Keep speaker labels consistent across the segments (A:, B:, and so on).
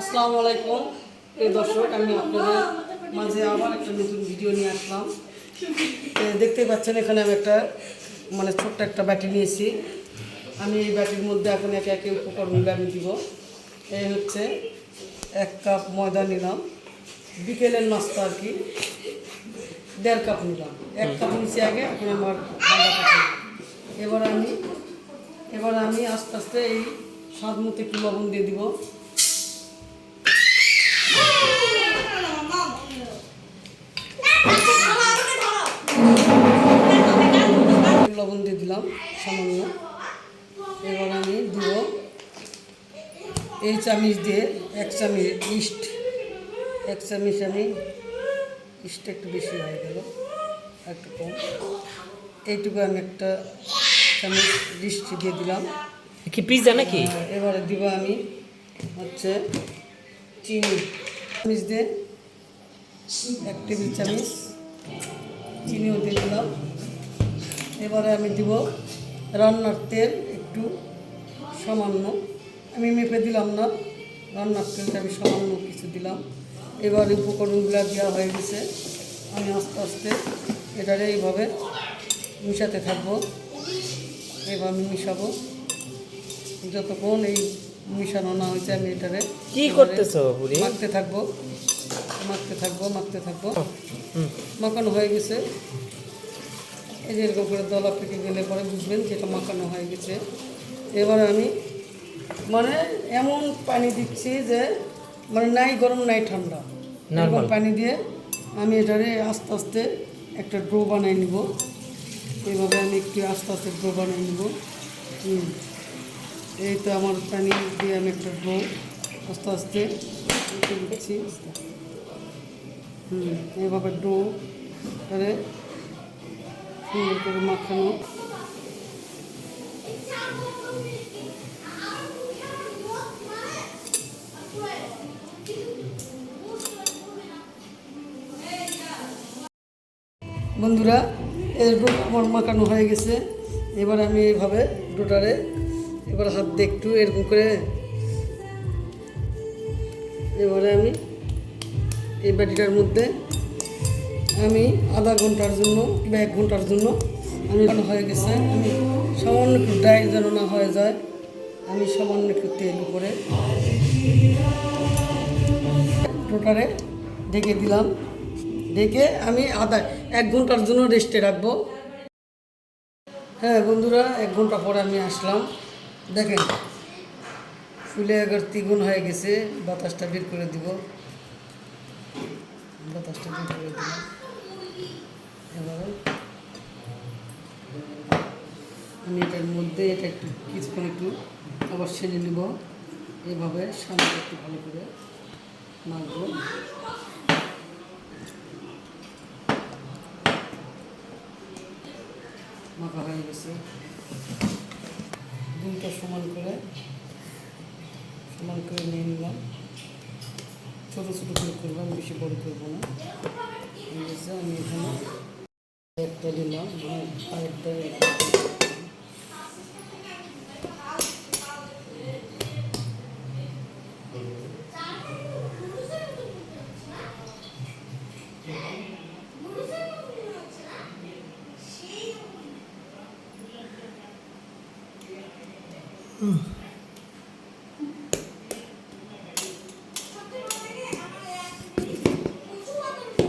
A: আসসালামু আলাইকুম। এই দর্শক, আমি আপনাদের মাঝে আবার একটা নতুন ভিডিও নিয়ে আসলাম। দেখতেই পাচ্ছেন, এখানে আমি একটা মানে ছোট্ট একটা ব্যাটি নিয়েছি। আমি এই ব্যাটির মধ্যে এখন একে একে উপকরণগুলো আমি দিব। এই হচ্ছে এক কাপ ময়দা নিলাম। বিকেলের নাস্তা আর কি। দেড় কাপ নিলাম। এক কাপ নিচে আগে, এখন আমার এবার আমি এবার আমি আস্তে আস্তে এই স্বাদ মতো একটু লবণ দিয়ে দিব। দিলাম সামান্য। এবার আমি দিব এই চামিচ দিয়ে এক চামিচ ইস্ট। এক চামিচ আমি ইস্ট একটু বেশি হয়ে গেল একটু কম। এইটুকু আমি একটা চামিচ ইস্ট দিয়ে দিলাম।
B: কি পিৎজা নাকি?
A: এবারে দিব আমি হচ্ছে চিনি। চামিচ দিয়ে এক টেবিল চামিচ চিনিও দিয়ে দিলাম। এবারে আমি দিব রান্নার তেল একটু সামান্য। আমি মেপে দিলাম না রান্নার তেলটা আমি সামান্য কিছু দিলাম। এবার উপকরণগুলো দেওয়া হয়ে গেছে। আমি আস্তে আস্তে এটারে এইভাবে মিশাতে থাকব। এবার আমি মিশাবো। যতক্ষণ এই মিশানো না হয়েছে আমি এটারে
B: কি করতেছো,
A: মাখতে থাকব। মাখতে থাকব মাখতে থাকব। মাখানো হয়ে গেছে। এই যে এরকম করে দলা পেকে গেলে পরে বুঝবেন যে এটা মাখানো হয়ে গেছে। এবার আমি মানে এমন পানি দিচ্ছি যে মানে নাই গরম নাই ঠান্ডা। এরকম পানি দিয়ে আমি এটারে আস্তে আস্তে একটা ড্রো বানাই নিব। এইভাবে আমি একটু আস্তে আস্তে ড্রো বানাই নিব। হুম। এই তো আমার পানি দিয়ে আমি একটা ড্রো আস্তে আস্তে দিচ্ছি হুম এইভাবে ডো করে করে মাখানো। বন্ধুরা ডো আমার মাখানো হয়ে গেছে। এবার আমি এভাবে ডোটারে এবার হাত দিয়ে একটু এরকম করে এবারে আমি এই ব্যাটিটার মধ্যে আমি আধা ঘণ্টার জন্য কিংবা এক ঘণ্টার জন্য আমি হয়ে গেছে। আমি সামান্য একটু ড্রাই যেন না হয়ে যায়, আমি সামান্য একটু তেল উপরে টোটারে ঢেকে দিলাম। ঢেকে আমি আধা, এক ঘণ্টার জন্য রেস্টে রাখব। হ্যাঁ বন্ধুরা, এক ঘণ্টা পরে আমি আসলাম। দেখেন, ফুলে একবার দ্বিগুণ হয়ে গেছে। বাতাসটা বের করে দিব। বাতাসটা বের করে দিলাম এবারে আমি এটার মধ্যে এটা একটু কিছুক্ষণ একটু আবার সেজে নেব। এভাবে সামনে একটু ভালো করে মাখবো মাখা হয়ে গেছে। দুইটা সমান করে সমান করে নিয়ে নিলাম। ছোটো ছোটো করে করলাম বেশি বড় করব না। ঠিক আছে আমি এখানে একটা দিলাম এবং আরেকটা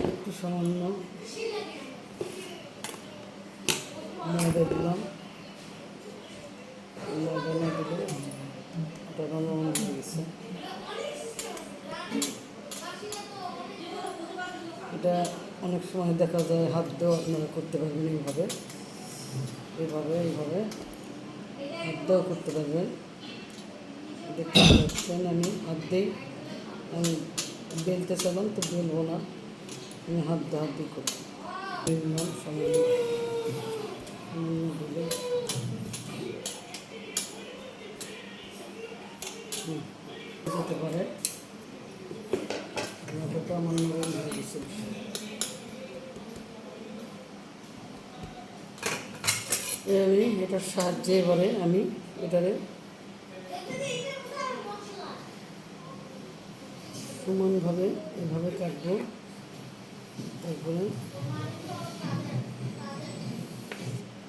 A: একটু সামান্য ময়দা দিলাম ময়দা না দিলে ওটা রান্না হয়ে গেছে এটা অনেক সময় দেখা যায় হাত দিয়েও আপনারা করতে পারবেন এইভাবে। এইভাবে এইভাবে। হাত দিয়েও করতে পারবেন। দেখতে পাচ্ছেন আমি হাত দিই। আমি বেলতে চালাম তো বেলবো না। আমি হাত দিয়ে হাত দিয়ে হুম, যেতে পারে। আমি এটার সাহায্যে এবারে আমি এটারে সমানভাবে এভাবে কাটবো তারপরে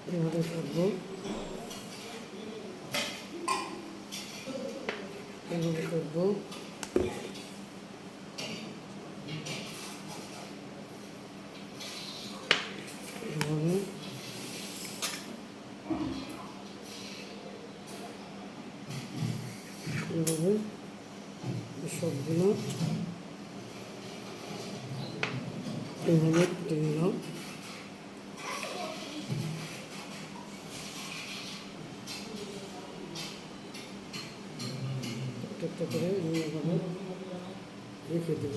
A: এভাবে কাটবো এভাবে কাটবো এভাবে এভাবে সবগুলো করে আমি রেখে দেব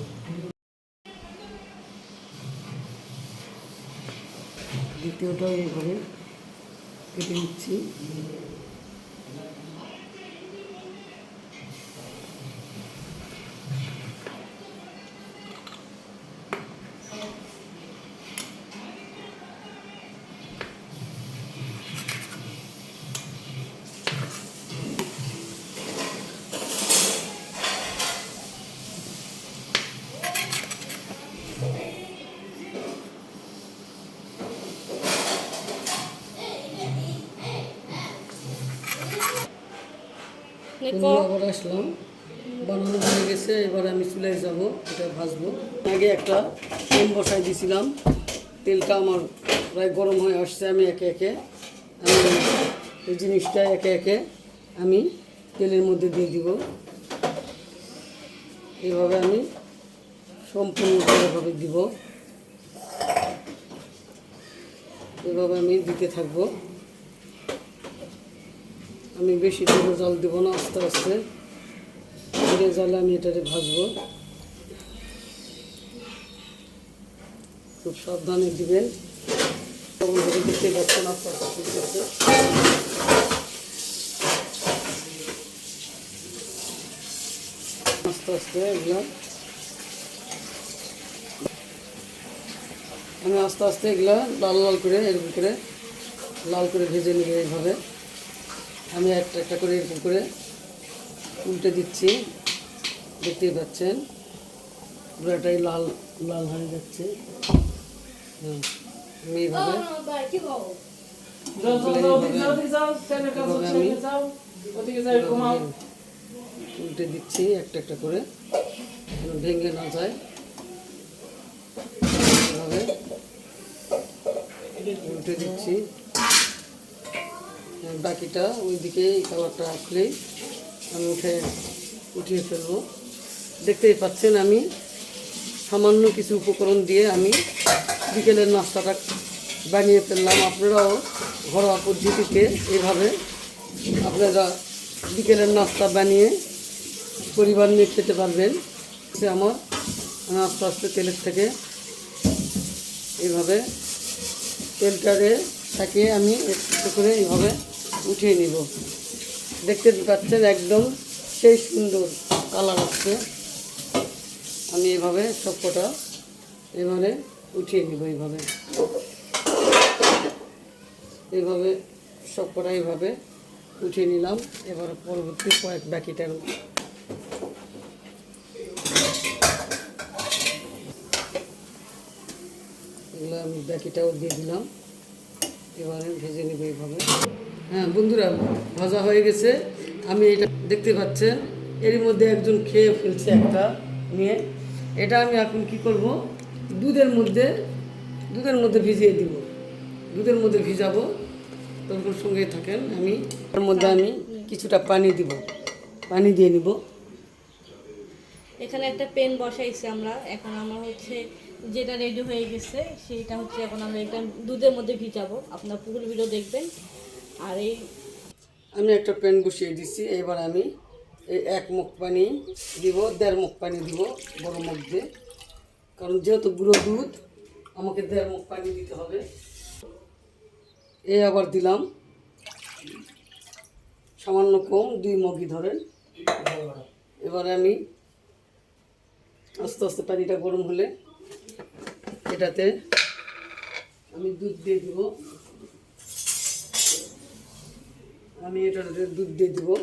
A: দ্বিতীয়টা এইভাবে কেটে নিচ্ছি। আবার আসলাম। বানানো হয়ে গেছে এবার আমি চুলায় যাব এটা ভাজবো। আগে একটা তেল বসাই দিয়েছিলাম তেলটা আমার প্রায় গরম হয়ে আসছে আমি একে একে আমি এই জিনিসটা একে একে আমি তেলের মধ্যে দিয়ে দিব। এভাবে আমি সম্পূর্ণ এভাবে দিব। এভাবে আমি দিতে থাকব। আমি বেশি ধীরে জল দেবো না, আস্তে আস্তে। ধীরে জলে আমি এটাকে ভাজবো। খুব সাবধানে দিবেন। তখন আস্তে আস্তে এগুলো আমি আস্তে আস্তে এগুলো লাল লাল করে, এরকম করে লাল করে ভেজে নেবে এইভাবে। আমি একটা একটা করে এরকম করে উল্টে দিচ্ছি। দেখতেই পাচ্ছেন। পুরোটাই লাল লাল হয়ে যাচ্ছে। হুম, আমি এইভাবে আমি উল্টে দিচ্ছি একটা একটা করে। ভেঙে না যায়। উল্টে দিচ্ছি। বাকিটা ওইদিকে কালারটা আসলেই আমি উঠে উঠিয়ে ফেলব। দেখতেই পাচ্ছেন আমি সামান্য কিছু উপকরণ দিয়ে আমি বিকেলের নাস্তাটা বানিয়ে ফেললাম। আপনারাও ঘরোয়া পদ্ধতিতে এভাবে আপনারা বিকেলের নাস্তা বানিয়ে পরিবার নিয়ে খেতে পারবেন। সে আমার আস্তে আস্তে তেলের থেকে এইভাবে তেলটারে থাকে আমি একটু করে এইভাবে উঠিয়ে নিব। দেখতে পাচ্ছেন একদম সেই সুন্দর কালার আসছে। আমি এভাবে সবকটা এবারে উঠিয়ে নিব এইভাবে এইভাবে সবকটা এইভাবে উঠিয়ে নিলাম। এবার পরবর্তী কয়েক বাকিটার এগুলো আমি বাকিটাও দিয়ে দিলাম। এবারে ভেজে নেব এইভাবে হ্যাঁ বন্ধুরা, ভাজা হয়ে গেছে। আমি এটা দেখতে পাচ্ছেন এর মধ্যে একজন খেয়ে ফেলছে একটা নিয়ে এটা আমি এখন কি করব? দুধের মধ্যে দুধের মধ্যে ভিজিয়ে দিব। দুধের মধ্যে ভিজাবো। তখন সঙ্গে থাকেন আমি। তার মধ্যে আমি কিছুটা পানি দিব। পানি দিয়ে নিব।
C: এখানে একটা পেন বসাইছি আমরা। এখন আমার হচ্ছে যেটা রেডি হয়ে গেছে, সেটা হচ্ছে এখন আমরা এটা দুধের মধ্যে ভিজাবো। আপনার পুকুর ভিডিও দেখবেন। আর। এই
A: আমি একটা প্যান বসিয়ে দিচ্ছি এবার আমি এই এক মুখ পানি দিব, দেড় মুখ পানি দিব বড় মুখ দিয়ে কারণ যেহেতু গুঁড়ো দুধ, আমাকে দেড় মুখ পানি দিতে হবে। এই আবার দিলাম। সামান্য কম, দুই মগই ধরেন। এবারে আমি আস্তে আস্তে পানিটা গরম হলে এটাতে আমি দুধ দিয়ে দিব। আমি এটা দুধ দিয়ে দেবো।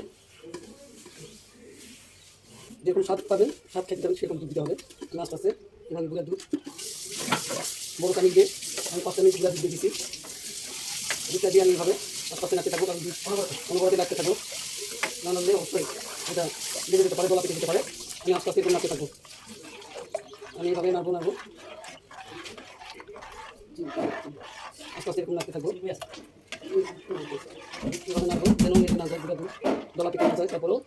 A: যেরকম স্বাদ পাবেন, স্বাদ খেতে পাবেন সেরকম দুধ দিতে হবে। আমি আস্তে আস্তে এভাবে গুঁড়া দুধ। বড় কানি দিয়ে আমি পাঁচটা মিনিট গুঁড়া দুধ দিয়ে দিচ্ছি দুধটা দিয়ে আমি এভাবে আস্তে আস্তে নাড়তে থাকব, কারণ দুধ অনুবাদে লাগতে থাকব। না নাড়লে অবশ্যই এটা লেগে যেতে পারে, গলা পেটে যেতে পারে। আমি আস্তে আস্তে নাড়তে থাকব। আমি এইভাবে নাড়বো নাড়বো। আস্তে আস্তে এরকম নাড়তে থাকব। এভাবে নাড়বো যেন নিচে না যায় দুধ গলা পেটে না যায় তারপরেও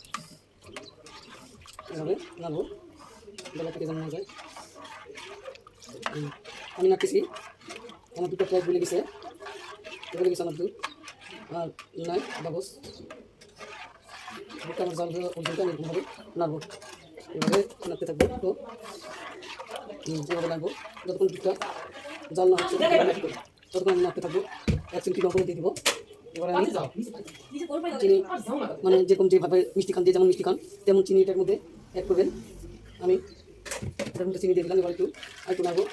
A: এভাবে নাড়বো গলা থেকে যেন না যায় আমি নাড়তেছি আমার দুটো প্রায় গুলে গেছে গুলে গেছে আমার দুধ আর নাই বাবস দুধটা আমার জাল হয়ে পর্যন্ত আমি এরকমভাবে নাড়বো এভাবে নাড়তে থাকব তো এভাবে নাড়বো যতক্ষণ দুধটা জাল না হচ্ছে ততক্ষণ আমি নাড়তে থাকব এক চিমটি লবণ দিয়ে দিব এবারে আমি চিনি মানে যেরকম যেভাবে মিষ্টি খান দিয়ে যেমন মিষ্টি খান তেমন চিনি এটার মধ্যে অ্যাড করবেন। আমি এটার মধ্যে চিনি দিয়ে দিলাম এবার একটু আর একটু নাড়বো।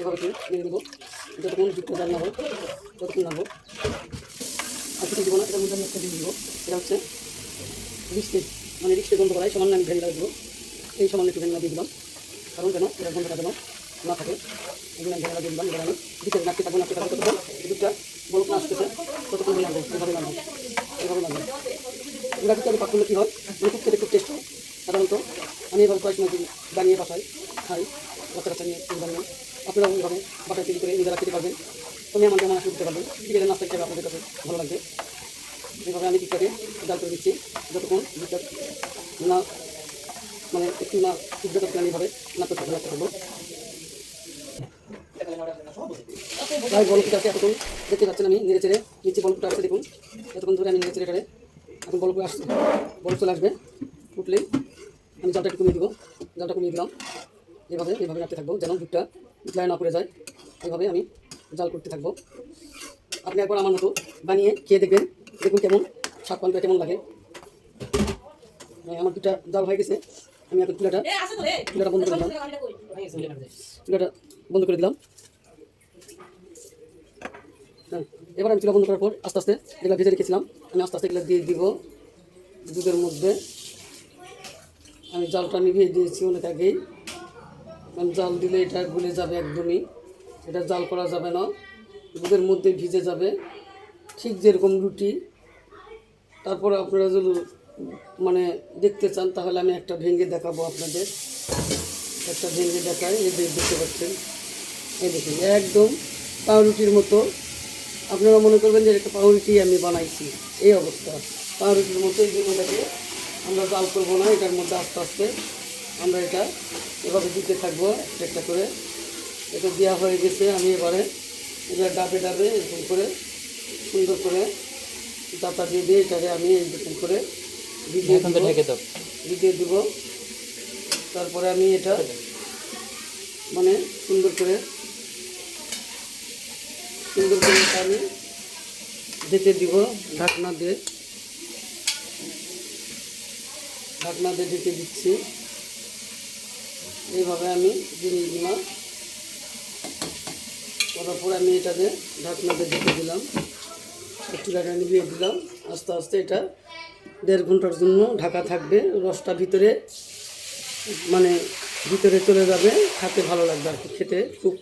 A: এভাবে একটু নেড়ে দেবো যতক্ষণ দুধটা জাল না হয় ততক্ষণ নাড়বো। আর কিছু দেবো না এটার মধ্যে আমি একটা দিয়ে দিব। এটা হচ্ছে রিক্সে মানে রিক্সে গন্ধ করাই সামান্য আমি ভ্যানিলা দেবো। এই সামান্য একটু ভ্যানিলা দিয়ে দিলাম। কারণ কেন? এটা গন্ধটা যেন না থাকে। জন্য আমি ভ্যানিলা দিয়ে দিলাম। এবার আমি দিতে নাড়তে থাকব নাড়তে থাকব। দুধটা বলক না আসতেছে। ততক্ষণ আমি নাড়বো এভাবে নাড়বো এভাবে নাড়বো এবার কিন্তু আমি পাক করলে কী হয়? মানে খুব খেতে খুব টেস্ট হয়, সাধারণত। আমি এবার কয়েক সময় বানিয়ে বাসায় খাই, বাচ্চা নিয়ে বানিয়ে আপনারাও এইভাবে বাসায় তৈরি করে নিজেরা খেতে পারবেন। তুমি আমার যেমন আসলে দিতে পারবেন? বিকেলের নাস্তা হিসেবে আপনাদের কাছে ভালো লাগবে। এইভাবে আমি দুধটাকে জাল করে দিচ্ছি। যতক্ষণ দুধটা না মানে একটু না সিদ্ধ করতে আমি এইভাবে নাড়তে থাকব নাড়তে থাকব প্রায় বলকুটা আছে এতক্ষণ? দেখতে পাচ্ছেন আমি নেড়ে চেড়ে নিচে বলকুটা আসছে দেখুন। এতক্ষণ ধরে আমি নেড়ে চেড়ে এখন বলক আসছে বলক চলে আসবে। উঠলেই আমি জালটা একটু কমিয়ে দিব জালটা কমিয়ে দিলাম। এভাবে এভাবে রাখতে থাকব যেন দুধটা উতলায় না পড়ে যায়। এইভাবে আমি জাল করতে থাকব। আপনি একবার আমার মতো বানিয়ে খেয়ে দেখবেন দেখুন কেমন স্বাদ পানটা কেমন লাগে। আমার দুটা জাল হয়ে গেছে আমি এখন চুলাটা চুলাটা বন্ধ করে দিলাম। চুলাটা বন্ধ করে দিলাম। এবার আমি চুলা বন্ধ করার পর আস্তে আস্তে যেগুলো ভেজে রেখেছিলাম। আমি আস্তে আস্তে এগুলো দিয়ে দিব দুধের মধ্যে। আমি জালটা নিভিয়ে দিয়েছি অনেক আগেই। কারণ জাল দিলে এটা গুলে যাবে একদমই। এটা জাল করা যাবে না। দুধের মধ্যে ভিজে যাবে। ঠিক যেরকম রুটি। তারপরে আপনারা যদি মানে দেখতে চান, তাহলে আমি একটা ভেঙে দেখাবো আপনাদের। একটা ভেঙে দেখাই এই দেখতে পাচ্ছেন। এই দেখুন, একদম পাউরুটির মতো। আপনারা মনে করবেন যে একটা পাউরুটি আমি বানাইছি এই অবস্থা। পাউরুটির মতো এই জন্য এটাকে আমরা জাল করব না এটার মধ্যে আস্তে আস্তে আমরা এটা এভাবে দিতে থাকব একটা একটা করে। এটা দেওয়া হয়ে গেছে আমি এবারে এটা ডাবে ডাবে এরকম করে সুন্দর করে দাতা দিয়ে দিয়ে এটাকে আমি এরকম করে ভিজিয়ে দিব।
B: ঢেকে দাও।
A: ভিজিয়ে দিব। তারপরে আমি এটা মানে সুন্দর করে সুন্দর করে আমি ঢেকে দিব ঢাকনা দিয়ে। ঢাকনা দিয়ে ঢেকে দিচ্ছি। এইভাবে আমি জিনিসগুলো করার পর আমি এটাকে ঢাকনা দিয়ে ঢেকে দিলাম। চুলাটা নিভিয়ে দিলাম। আস্তে আস্তে এটা দেড় ঘণ্টার জন্য ঢাকা থাকবে। রসটা ভিতরে মানে ভিতরে চলে যাবে। খেতে ভালো লাগবে আর খেতে খুব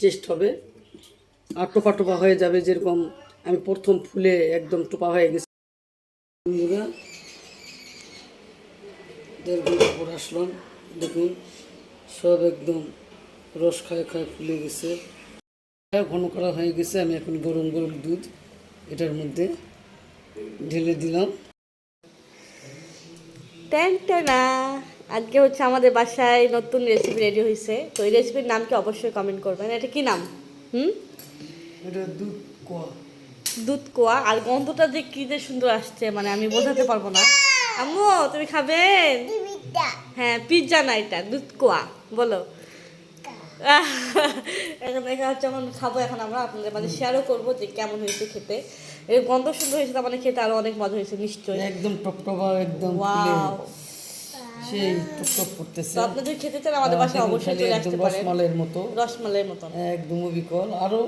A: টেস্ট হবে। টোপা টোপা হয়ে যাবে যেরকম আমি প্রথম ফুলে একদম টোপা হয়ে গেছি। বন্ধুরা, দেড় ঘণ্টা পর আসলাম দেখুন সব একদম রস খায় খায় ফুলে গেছে। ঘন করা হয়ে গেছে আমি এখন গরম গরম দুধ এটার মধ্যে ঢেলে দিলাম।
C: আজকে হচ্ছে আমাদের বাসায় নতুন রেসিপি রেডি হয়েছে তো এই রেসিপির নাম কি অবশ্যই কমেন্ট করবেন। এটা কি নাম? হুম?
A: এটা দুধ কোয়া।
C: আর গন্ধটা যে কি যে সুন্দর আসছে মানে আমি বোঝাতে পারব না। আম্মু তুমি খাবেন হ্যাঁ পিৎজা না এটা দুধ কোয়া বলো। এখন এখানে হচ্ছে আমরা খাব এখন আমরা আপনাদের মাঝে শেয়ারও করব যে কেমন হয়েছে খেতে। এর গন্ধ সুন্দর হয়েছে তার মানে খেতে আরও অনেক মজা হয়েছে নিশ্চয়ই।
A: একদম টপটপা একদম
C: ওয়াও
A: সেই টপটপ করতেছে।
C: তো আপনাদের খেতে চান আমাদের বাসায় অবশ্যই চলে আসতে পারেন।
A: রসমালাইয়ের মতো।
C: রসমালাইয়ের মতন
A: একদম বিকল আরও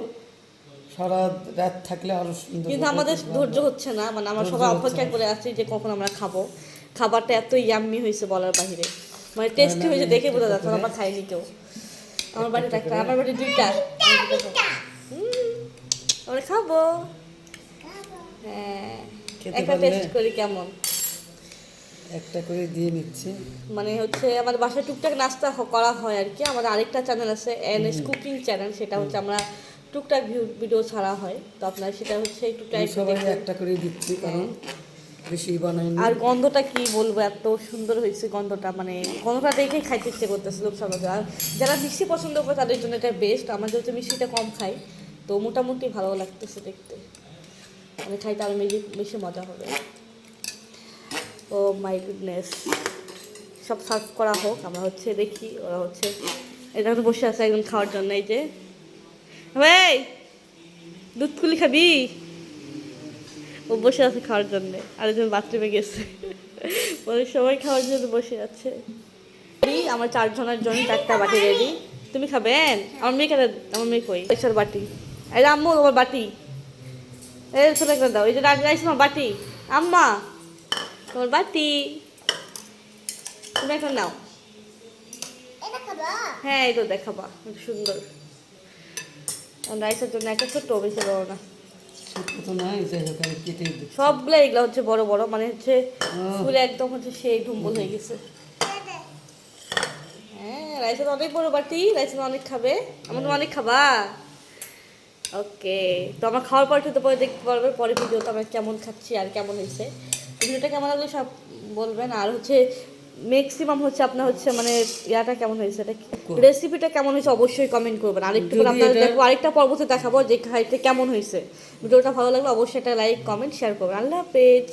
A: সারা রাত থাকলে আরও সুন্দর
C: কিন্তু আমাদের ধৈর্য হচ্ছে না মানে আমরা সবাই অপেক্ষা করে আছি যে কখন আমরা খাব। খাবারটা এত ইয়াম্মি হয়েছে বলার বাহিরে। মানে টেস্টি হয়েছে দেখে বোঝা যাচ্ছে আমার খাইনি কেউ। আমার বাড়িতে একটা আমার বাড়ি দুইটা। আমরা খাব। হ্যাঁ একটা? টেস্ট করি কেমন?
A: একটা করে দিয়ে নিচ্ছে।
C: মানে হচ্ছে আমাদের বাসায় টুকটাক নাস্তা করা হয় আর কি। আমাদের আরেকটা চ্যানেল আছে এন এস কুকিং চ্যানেল সেটা হচ্ছে আমরা টুকটাক ভিডিও ছাড়া হয়। তো আপনার সেটা হচ্ছে একটু ট্রাই
A: সবাই একটা করে দিচ্ছি কারণ বেশি বানাইনি।
C: আর গন্ধটা কি বলব এত সুন্দর হয়েছে গন্ধটা। মানে গন্ধটা দেখে খাইতে ইচ্ছে করতেছে লোক সবাই আর যারা মিষ্টি পছন্দ করে তাদের জন্য এটা বেস্ট আমরা যেহেতু মিষ্টিটা কম খাই তো মোটামুটি ভালো লাগতেছে দেখতে। মানে খাইতে আরও বেশি বেশি মজা হবে। ও মাই গুডনেস। সব সার্ভ করা হোক, আমরা হচ্ছে দেখি ওরা হচ্ছে এটা তো বসে আছে একজন খাওয়ার জন্য এই যে। ভাই দুধ কুলি খাবি? ও বসে আছে খাওয়ার জন্য, আরেকজন বাথরুমে গেছে। ওদের সবাই খাওয়ার জন্য বসে আছে। আমার চারজনের জন্য চারটা বাটি রেডি তুমি খাবেন আমার মেয়ে কেন, আমার মেয়ে কই? এসব বাটি। এই আম্মু, তোমার বাটি। এই ছোট করে দাও। এই যে রাখি তোমার বাটি। আম্মা তোমার বাটি তুমি এখন নাও। হ্যাঁ এই তো দেখাবা খুব সুন্দর। রাইসের জন্য একটা ছোট্ট বেশি বড় না
A: তো
C: সবগুলো এগুলো হচ্ছে বড় বড় মানে হচ্ছে। ফুলে একদম হচ্ছে সেই ঢুম্বল হয়ে গেছে। হ্যাঁ রাইসের অনেক বড় বাটি রাইসের অনেক খাবে। আমার তো অনেক খাবা। ওকে তো আমার খাওয়ার পর তো পরে দেখতে পারবে পরে ভিডিওতে আমরা কেমন খাচ্ছি আর কেমন হয়েছে। ভিডিওটা কেমন লাগল সব বলবেন। আর হচ্ছে ম্যাক্সিমাম হচ্ছে আপনার হচ্ছে মানে ইয়াটা কেমন হয়েছে? এটা রেসিপিটা কেমন হয়েছে অবশ্যই কমেন্ট করবেন। আরেকটু করে আপনাদের দেখব আরেকটা পর্বতে দেখাবো যে খাইতে কেমন হয়েছে। ভিডিওটা ভালো লাগলে অবশ্যই একটা লাইক কমেন্ট শেয়ার করবেন। আল্লাহ হাফেজ।